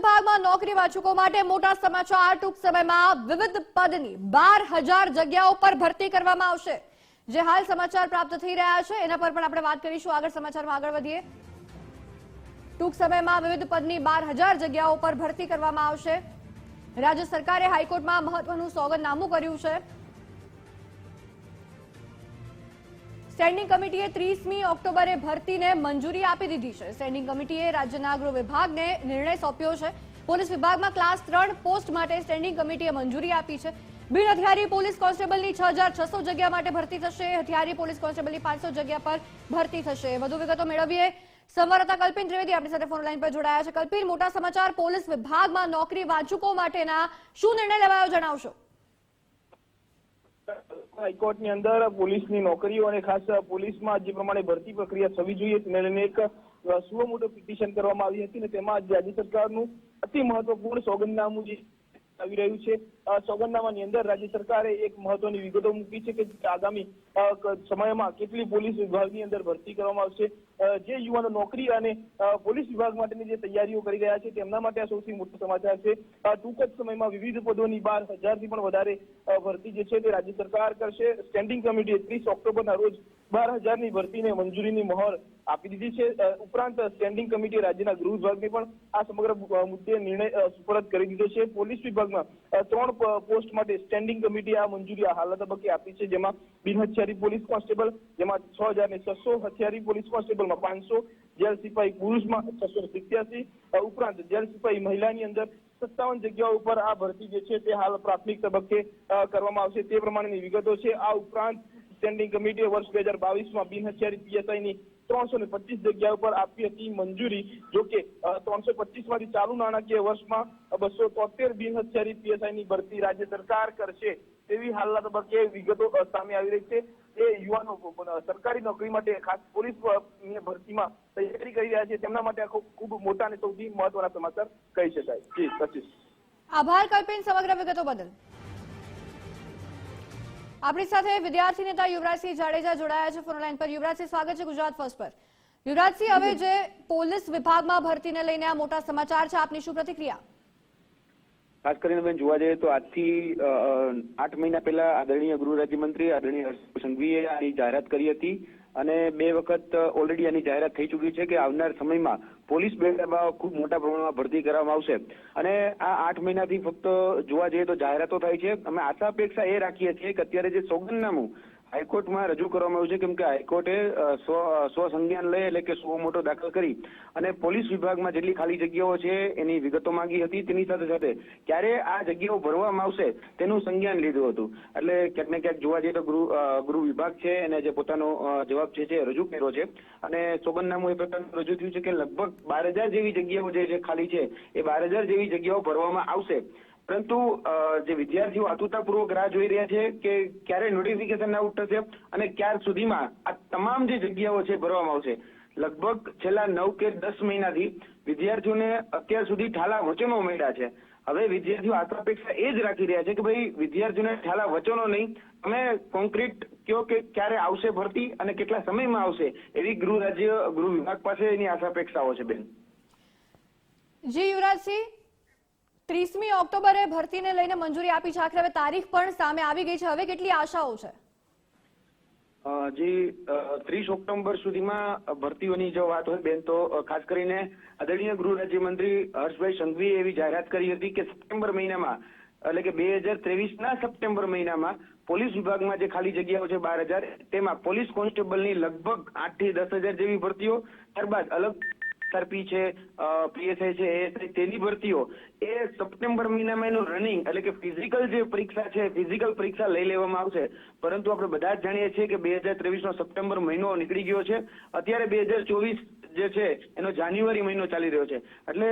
વિભાગમાં નોકરી વાચકો માટે મોટા સમાચાર. ટૂંક સમયમાં વિવિધ પદની બાર હજાર જગ્યાઓ પર ભરતી કરવામાં આવશે. જે હાલ સમાચાર પ્રાપ્ત થઈ રહ્યા છે, એના પર પણ આપણે વાત કરીશું. આગળ સમાચારમાં આગળ વધીએ. ટૂંક સમયમાં વિવિધ પદની બાર હજાર જગ્યાઓ પર ભરતી કરવામાં આવશે. રાજ્ય સરકારે હાઈકોર્ટમાં મહત્વનું સોગંદનામું કર્યું છે. સ્ટેન્ડિંગ કમિટીએ ત્રીસમી ઓક્ટોબરે ભરતીને મંજૂરી આપી દીધી છે. સ્ટેન્ડિંગ કમિટીએ રાજ્યના ગૃહ વિભાગને નિર્ણય સોંપ્યો છે. પોલીસ વિભાગમાં ક્લાસ ત્રણ પોસ્ટ માટે સ્ટેન્ડિંગ કમિટીએ મંજૂરી આપી છે. બિન હથિયારી પોલીસ કોન્સ્ટેબલની છ હજાર છસો જગ્યા માટે ભરતી થશે. હથિયારી પોલીસ કોન્સ્ટેબલની પાંચસો જગ્યા પર ભરતી થશે. વધુ વિગતો મેળવીએ. સંવાદદાતા કલ્પિન ત્રિવેદી આપણી સાથે ફોન લાઈન પર જોડાયા છે. કલ્પિન, મોટા સમાચાર, પોલીસ વિભાગમાં નોકરી વાંચુકો માટેના શું નિર્ણય લેવાયો જણાવશો? હાઈકોર્ટની અંદર પોલીસની નોકરીઓ અને ખાસ પોલીસમાં જે પ્રમાણે ભરતી પ્રક્રિયા થવી જોઈએ તેને લઈને એક સુઓ મોટો પિટિશન કરવામાં આવી હતી અને તેમાં રાજ્ય સરકારનું અતિ મહત્વપૂર્ણ સોગંદનામું જે આવી રહ્યું છે સોગંદનામાની અંદર રાજ્ય સરકારે એક મહત્વની વિગતો મૂકી છે કે આગામી સમયમાં કેટલી પોલીસ વિભાગની અંદર ભરતી કરવામાં આવશે જે યુવાનો નોકરી અને પોલીસ વિભાગ માટેની જે તૈયારીઓ કરી રહ્યા છે, તેમના માટે આ સૌથી મોટો સમાચાર છે. ટૂંક જ સમયમાં વિવિધ પદોની બાર હજારથી પણ વધારે ભરતી જે છે તે રાજ્ય સરકાર કરશે. સ્ટેન્ડિંગ કમિટીએ ત્રીસ ઓક્ટોબરના રોજ બાર હજારની ભરતીને મંજૂરીની મહોર આપી દીધી છે. ઉપરાંત સ્ટેન્ડિંગ કમિટીએ રાજ્યના ગૃહ વિભાગને પણ આ સમગ્ર મુદ્દે નિર્ણય સુપરત કરી દીધો છે. પોલીસ વિભાગમાં ત્રણ પોસ્ટ માટે સ્ટેન્ડિંગ કમિટીએ આ મંજૂરી આ હાલ તબક્કે આપી છે, જેમાં બિન હથિયારી પોલીસ કોન્સ્ટેબલ, જેમાં છ હજાર ને છસો હથિયારી પોલીસ કોન્સ્ટેબલમાં પાંચસો, જેલ સિપાહી પુરુષમાં છસો સિત્યાસી ઉપરાંત જેલ સિપાહી મહિલાની અંદર સત્તાવન જગ્યાઓ ઉપર આ ભરતી જે છે તે હાલ પ્રાથમિક તબક્કે કરવામાં આવશે. તે પ્રમાણેની વિગતો છે. આ ઉપરાંત સ્ટેન્ડિંગ કમિટીએ વર્ષ બે હજાર બાવીસમાં બિનહથિયારી પીએસઆઈની ત્રણસો ને પચીસ જગ્યા ઉપર આપી હતી મંજૂરી. જો કે ત્રણસો પચીસમાંથી ચાલુ નાણાકીય વર્ષમાં બસો તોતેર બિન હથિયારી પીએસઆઈ ની ભરતી રાજ્ય સરકાર કરશે. તેવી હાલના તબક્કે વિગતો સામે આવી રહી છે. એ યુવાનો સરકારી નોકરી માટે ખાસ પોલીસ ભરતીમાં તૈયારી કરી રહ્યા છે. તેમના માટે ખૂબ ખૂબ મોટા અને સૌથી મહત્વના સમાચાર કહી શકાય. જી પચીસ આભાર કલ્પિન સમગ્ર વિગતો બદલ. આપણી સાથે વિદ્યાર્થી નેતા યુવરાજસિંહ જાડેજા જોડાયા છે ફોનલાઈન પર. યુવરાજસિંહ સ્વાગત છે ગુજરાત ફર્સ્ટ પર. યુવરાજસિંહ હવે જે પોલીસ વિભાગમાં ભરતીને લઈને આ મોટા સમાચાર છે આપની શું પ્રતિક્રિયા? ખાસ કરીને બેન જોવા જઈએ તો આજથી આઠ મહિના પહેલા આદરણીય ગૃહ રાજ્યમંત્રી આદરણીય હર્ષ સંઘવીએ આની જાહેરાત કરી હતી અને બે વખત ઓલરેડી આની જાહેરાત થઈ ચૂકી છે કે આવનાર સમયમાં પોલીસ બેડામાં ખૂબ મોટા પ્રમાણમાં ભરતી કરવામાં આવશે. અને આ આઠ મહિનાથી ફક્ત જોવા જઈએ તો જાહેરાતો થાય છે. અમે આશા અપેક્ષા એ રાખીએ છીએ કે અત્યારે જે સોગંદનામું હાઈકોર્ટમાં રજૂ કરવામાં આવ્યું છે કેમ કે હાઈકોર્ટે સ્વ સંજ્ઞાન લઈ એટલે કે સ્વ મોટો દાખલ કરી અને પોલીસ વિભાગમાં જેટલી ખાલી જગ્યાઓ છે એની વિગતો માંગી હતી તેની સાથે સાથે ક્યારે આ જગ્યાઓ ભરવામાં આવશે તેનું સંજ્ઞાન લીધું હતું. એટલે ક્યાંક ને ક્યાંક જોવા જઈએ તો ગૃહ ગૃહ વિભાગ છે એને જે પોતાનો જવાબ છે જે રજૂ કર્યો છે. અને સોગંદનામું એ પ્રકારનું રજૂ થયું છે કે લગભગ બાર હજાર જેવી જગ્યાઓ જે ખાલી છે એ બાર હજાર જેવી જગ્યાઓ ભરવામાં આવશે. પરંતુ જે વિદ્યાર્થીઓ આતુરતાપૂર્વક રાહ જોઈ રહ્યા છે કે ક્યારે નોટિફિકેશન આઉટ થશે અને ક્યાર સુધીમાં આ તમામ જે જગ્યાઓ છે ભરવામાં આવશે. લગભગ છેલ્લા નવ કે દસ મહિનાથી વિદ્યાર્થીઓને અત્યાર સુધી ઠાલા વચનો ઉમેર્યા છે. હવે વિદ્યાર્થીઓ આત્માપેક્ષા એ જ રાખી રહ્યા છે કે ભાઈ, વિદ્યાર્થીઓને ઠાલા વચનો નહીં, તમે કોન્ક્રીટ કયો કે ક્યારે આવશે ભરતી અને કેટલા સમયમાં આવશે, એવી ગૃહ રાજ્ય, ગૃહ વિભાગ પાસે એની આશાપેક્ષાઓ છે બેન. જી યુવરાજસિંહ ત્રીસમી ઓક્ટોબરે ભરતીને લઈને મંજૂરી આપી છે. આખરે હવે તારીખ પણ સામે આવી ગઈ છે. હવે કેટલી આશાઓ છે? જે ત્રીસ ઓક્ટોબર સુધીમાં ભરતીઓની જો વાત હોય બેન, તો ખાસ કરીને આદરણીય ગૃહ રાજ્યમંત્રી હર્ષભાઈ સંઘવીએ એવી જાહેરાત કરી હતી કે સપ્ટેમ્બર મહિનામાં, એટલે કે બે હજાર ત્રેવીસના સપ્ટેમ્બર મહિનામાં પોલીસ વિભાગમાં જે ખાલી જગ્યાઓ છે બાર હજાર, તેમાં પોલીસ કોન્સ્ટેબલની લગભગ આઠથી દસ હજાર જેવી ભરતીઓ, ત્યારબાદ અલગ આરપી છે પીએસઆઈ છે એએસઆઈ તેની ભરતીઓ એ સપ્ટેમ્બર મહિનામાં એનું રનિંગ એટલે કે ફિઝિકલ જે પરીક્ષા છે ફિઝિકલ પરીક્ષા લઈ લેવામાં આવશે. પરંતુ આપણે બધા જ જાણીએ છીએ કે બે હજાર ત્રેવીસ નો સપ્ટેમ્બર મહિનો નીકળી ગયો છે. અત્યારે બે હજાર ચોવીસ જે છે, એનો જાન્યુઆરી મહિનો ચાલી રહ્યો છે. એટલે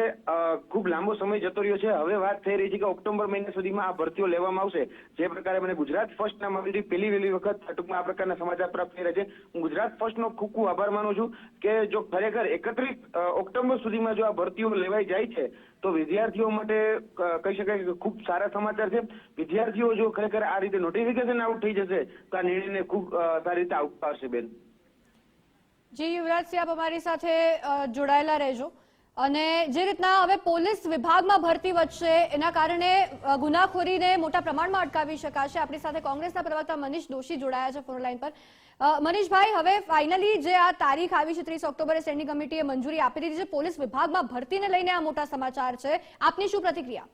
ખૂબ લાંબો સમય જતો રહ્યો છે. હવે વાત થઈ રહી છે કે ઓક્ટોબર મહિના સુધીમાં આ ભરતીઓ લેવામાં આવશે. જે પ્રકારે મને ગુજરાત ફર્સ્ટના માધ્યમથી પહેલી વહેલી વખત ટૂંકમાં આ પ્રકારના સમાચાર પ્રાપ્ત થઈ રહ્યા છે. હું ગુજરાત ફર્સ્ટનો ખૂબ ખૂબ આભાર માનું છું કે જો ખરેખર એકત્રીસ ઓક્ટોબર સુધીમાં જો આ ભરતીઓ લેવાઈ જાય છે, તો વિદ્યાર્થીઓ માટે કહી શકાય કે ખૂબ સારા સમાચાર છે. વિદ્યાર્થીઓ જો ખરેખર આ રીતે નોટિફિકેશન આઉટ થઈ જશે, તો આ નિર્ણયને ખૂબ સારી રીતે આવકારશે બેન. જી યુવરાજસિંહ આપ અમારી સાથે જોડાયેલા રહેજો. અને જે રીતના હવે પોલીસ વિભાગમાં ભરતી વધશે, એના કારણે ગુનાખોરીને મોટા પ્રમાણમાં અટકાવી શકાશે. આપણી સાથે કોંગ્રેસના પ્રવક્તા મનીષ દોશી જોડાયા છે ફોનલાઈન પર. મનીષભાઈ, હવે ફાઇનલી જે આ તારીખ આવી છે ત્રીસ ઓક્ટોબરે સ્ટેન્ડિંગ કમિટીએ મંજૂરી આપી દીધી છે. પોલીસ વિભાગમાં ભરતીને લઈને આ મોટા સમાચાર છે. આપની શું પ્રતિક્રિયા?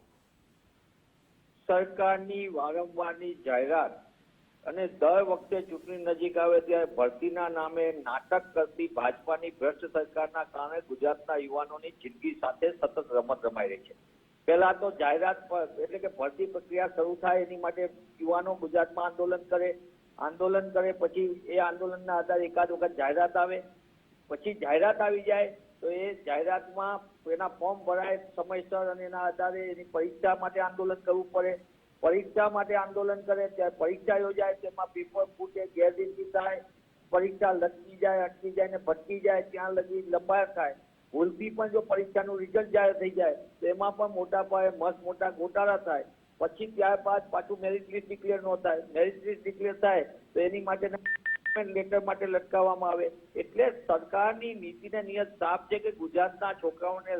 સરકારની વારંવારની જાહેરાત અને દર વખતે ચૂંટણી નજીક આવે ત્યારે ભરતીના નામે નાટક કરતી ભાજપાની ભ્રષ્ટ સરકારના કારણે ગુજરાતના યુવાનોની જિંદગી સાથે સતત રમત રમાઈ રહી છે. પહેલા તો જાહેરાત પર, એટલે કે ભરતી પ્રક્રિયા શરૂ થાય એની માટે યુવાનો ગુજરાતમાં આંદોલન કરે. આંદોલન કરે પછી એ આંદોલનના આધારે એકાદ વખત જાહેરાત આવે. પછી જાહેરાત આવી જાય તો એ જાહેરાતમાં એના ફોર્મ ભરાય સમયસર અને એના આધારે એની પરીક્ષા માટે આંદોલન કરવું પડે. પરીક્ષા માટે આંદોલન કરે, ત્યારે પરીક્ષા યોજાય, તેમાં પેપર ફૂટે, ગેરરીતિ થાય, પરીક્ષા લટકી જાય, અટકી જાય ને ભટકી જાય, ત્યાં લગી લંબાયા થાય. ભૂલથી પણ જો પરીક્ષાનું રિઝલ્ટ જાહેર થઈ જાય, તો એમાં પણ મોટા પાયે મસ્ત મોટા ગોટાળા થાય. પછી ત્યારબાદ પાછું મેરિટ લિસ્ટ ડિક્લેર ન થાય. મેરિટ લિસ્ટ ડિક્લેર થાય, તો એની માટે લેટર માટે લટકાવવામાં આવે. એટલે સરકારની નીતિને નિયત સાફ છે કે ગુજરાતના છોકરાઓને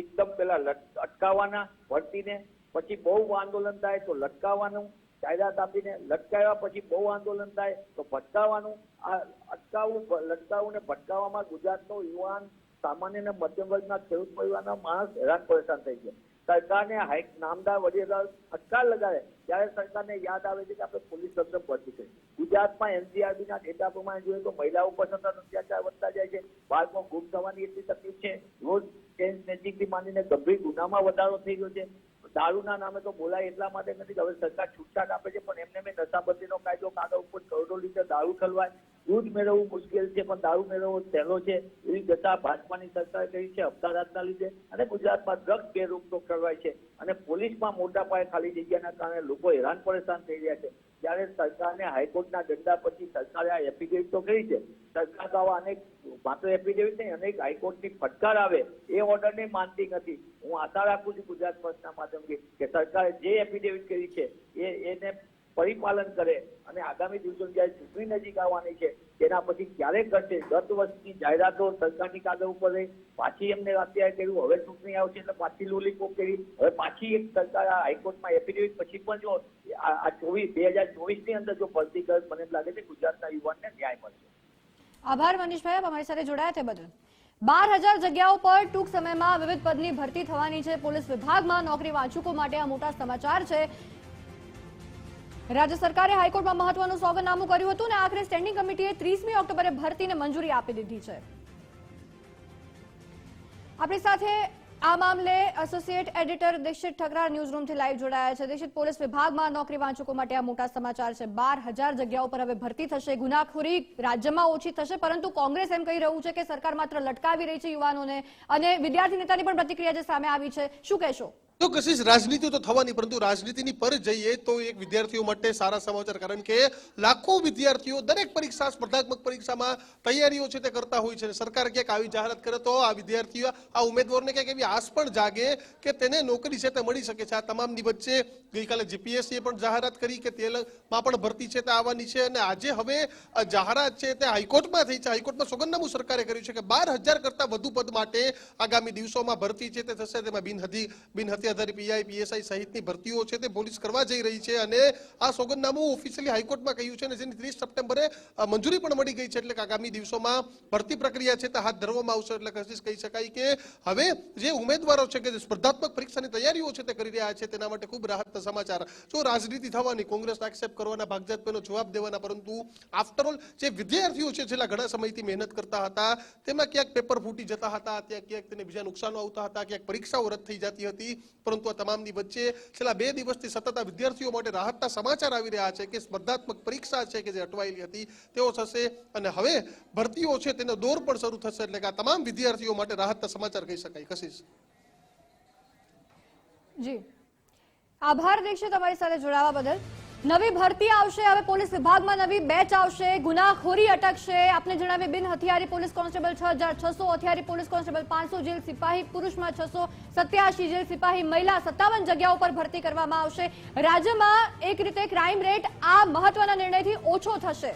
એકદમ પેલા અટકાવવાના ભરતીને પછી બહુ આંદોલન થાય તો લટકાવવાનું, જાહેરાત આપીને લટકાવ્યા પછી બહુ આંદોલન થાય તો ભટકાવવાનું. આ અટકાવવું લટકાવવું ને ભટકાવવામાં ગુજરાતનો યુવાન, સામાન્ય અને મધ્યમ વર્ગના ખેડૂત પરિવારના માણસ હેરાન પરેશાન થઈ ગયા. સરકારને હાઈ નામદાર વડી અદાલત લગાવે ત્યારે સરકારને યાદ આવે છે કે આપણે પોલીસ તંત્ર ભરતી કરી ગુજરાતમાં એનસીઆરબી ના ડેટા પ્રમાણે જોઈએ તો મહિલાઓ સતત અત્યાચાર વધતા જાય છે. બાળકો ગુમ થવાની એટલી તકલીફ છે. રોજ ચેન સ્નેચિંગથી માંડીને ગંભીર ગુનામાં વધારો થઈ ગયો છે. દારૂના નામે તો બોલાય એટલા માટે નથી હવે સરકાર છૂટછાટ આપે છે, પણ એમને મેં નશાબંધીનો કાયદો કાગળ ઉપર કરોડો લીટર દારૂ ઠલવાય, દૂધ મેળવવું મુશ્કેલ છે, પણ દારૂ મેળવવો સહેલો છે, એવી દશા ભાજપાની સરકારે કરી છે, અમદાવાદના લીધે, અને ગુજરાતમાં ડ્રગ્સ બેરોકટોક કરવાય છે, અને પોલીસમાં મોટા પાયે ખાલી જગ્યાના કારણે લોકો હેરાન પરેશાન થઈ રહ્યા છે. ત્યારે સરકારને હાઈકોર્ટના દંડા પછી સરકારે આ એફિડેવિટ તો કરી છે, સરકાર તો આવા અનેક માત્ર એફિડેવિટ નહીં, અનેક હાઈકોર્ટની ફટકાર આવે, એ ઓર્ડરને માનતી નથી. હું આશા રાખું છું ગુજરાત પક્ષના માધ્યમથી કે સરકારે જે એફિડેવિટ કરી છે, એ, એને પરિપાલન કરે અને આગામી દિવસો જ્યારે ચૂંટણી નજીક આવવાની છે, તેના પછી ક્યારે કરશે ગત વર્ષની જાહેરાતો સરકારની કાગળ ઉપર રહી. પાછી એમને અત્યારે કર્યું, હવે ચૂંટણી આવશે એટલે પાછી લોલીપોપ કરી. હવે પાછી એક સરકાર હાઈકોર્ટમાં એફિડેવિટ પછી પણ જો આ ચોવીસ, બે હજાર ચોવીસની અંદર જો ભરતી કરે, મને લાગે છે ગુજરાતના યુવાનને ન્યાય મળશે. આભાર મનીષભાઈ અમારી સાથે જોડાયા તે બદલ. બાર હજાર જગ્યાઓ પર ટૂંક સમયમાં વિવિધ પદની ભરતી થવાની છે. પોલીસ વિભાગમાં નોકરી વાંચુકો માટે આ મોટા સમાચાર છે. રાજ્ય સરકારે હાઈકોર્ટમાં મહત્વનું સોગંદનામું કર્યું હતું અને આખરે સ્ટેન્ડિંગ કમિટીએ ત્રીસમી ઓક્ટોબરે ભરતીને મંજૂરી આપી દીધી છે. આપણી સાથે આ મામલે associate editor Dikshit Thakra news રૂમથી live જોડાયા છે. દીક્ષિત, પોલીસ વિભાગમાં નોકરી વાંચકો માટે આ મોટા સમાચાર છે. બાર હજાર જગ્યાઓ પર હવે ભરતી થશે. ગુનાખોરી રાજ્યમાં ઓછી થશે, પરંતુ કોંગ્રેસ એમ કહી રહ્યું છે કે સરકાર માત્ર લટકાવી રહી છે યુવાનોને અને વિદ્યાર્થી નેતાની પણ પ્રતિક્રિયા જે સામે આવી છે. શું કહેશો? તો કશિશ રાજનીતિ તો થવાની, પરંતુ રાજનીતિની પર જઈએ તો એક વિદ્યાર્થીઓ માટે સારા સમાચાર, કારણ કે લાખો વિદ્યાર્થીઓ દરેક પરીક્ષા, સ્પર્ધાત્મક પરીક્ષામાં તૈયારીઓ છે તે કરતા હોય છે. સરકાર ક્યાંક આવી જાહેરાત કરે તો આ વિદ્યાર્થીઓ, આ ઉમેદવારને ક્યાંક એવી આશ પણ જાગે કે તેને નોકરી છે તે મળી શકે છે. આ તમામની વચ્ચે ગઈકાલે જીપીએસસીએ પણ જાહેરાત કરી કે તેલમાં પણ ભરતી છે તે આવવાની છે. અને આજે હવે જાહેરાત છે તે હાઈકોર્ટમાં થઈ છે. હાઈકોર્ટમાં સોગંદનામું સરકારે કર્યું છે કે બાર હજાર કરતા વધુ પદ માટે આગામી દિવસોમાં ભરતી છે તે થશે. તેમાં બિનહદી બિનહત્યાધારી પીઆઈ, પીએસઆઈ સહિતની ભરતીઓ છે તે પોલીસ કરવા જઈ રહી છે અને આ સોગંદનામું ઓફિશિયલી હાઈકોર્ટમાં કહ્યું છે અને જેની ત્રીસ સપ્ટેમ્બરે મંજૂરી પણ મળી ગઈ છે એટલે આગામી દિવસોમાં ભરતી પ્રક્રિયા છે તે હાથ ધરવામાં આવશે એટલે કશિશ કહી શકાય કે હવે જે ઉમેદવારો છે કે સ્પર્ધાત્મક પરીક્ષાની તૈયારીઓ છે તે કરી રહ્યા છે તેના માટે ખૂબ રાહત સમાચાર. જો રાજનીતિ થવાની કોંગ્રેસ એક્સેપ્ટ કરવાના ભાગજાતનો જવાબ દેવાના, પરંતુ આફ્ટરઓલ જે વિદ્યાર્થીઓ છે છેલ્લા ઘણા સમયથી મહેનત કરતા હતા, તેમાં ક્યાંક પેપર ફૂટી જતા હતા, ત્યાં ક્યાંક તેને બીજા નુકસાનો આવતા હતા, ક્યાંક પરીક્ષાઓ રદ થઈ જતી હતી પરંતુ આ તમામની વચ્ચે છેલ્લા બે દિવસથી સતત વિદ્યાર્થીઓ માટે રાહતના સમાચાર આવી રહ્યા છે કે સ્પર્ધાત્મક પરીક્ષા છે કે જે અટવાયેલી હતી, તેઓ થશે અને હવે ભરતીઓ છે તેનો દોર પણ શરૂ થશે એટલે કે આ તમામ વિદ્યાર્થીઓ માટે રાહતના સમાચાર કહી શકાય. કશિશ. જી. આભાર દીક્ષિત તમારી સાથે જોડાવા બદલ. નવી ભરતી આવશે. હવે પોલીસ વિભાગમાં નવી બેચ આવશે. ગુનાખોરી અટકશે. આપને જણાવી બિન હથિયારી પોલીસ કોન્સ્ટેબલ છ હજાર છસો, હથિયારી પોલીસ કોન્સ્ટેબલ પાંચસો, જેલ સિપાહી પુરુષમાં છસો, સત્યાસી, જેલ સિપાહી મહિલા સત્તાવન જગ્યાઓ પર ભરતી કરવામાં આવશે. રાજ્યમાં એક રીતે ક્રાઇમ રેટ આ મહત્વના નિર્ણયથી ઓછો થશે.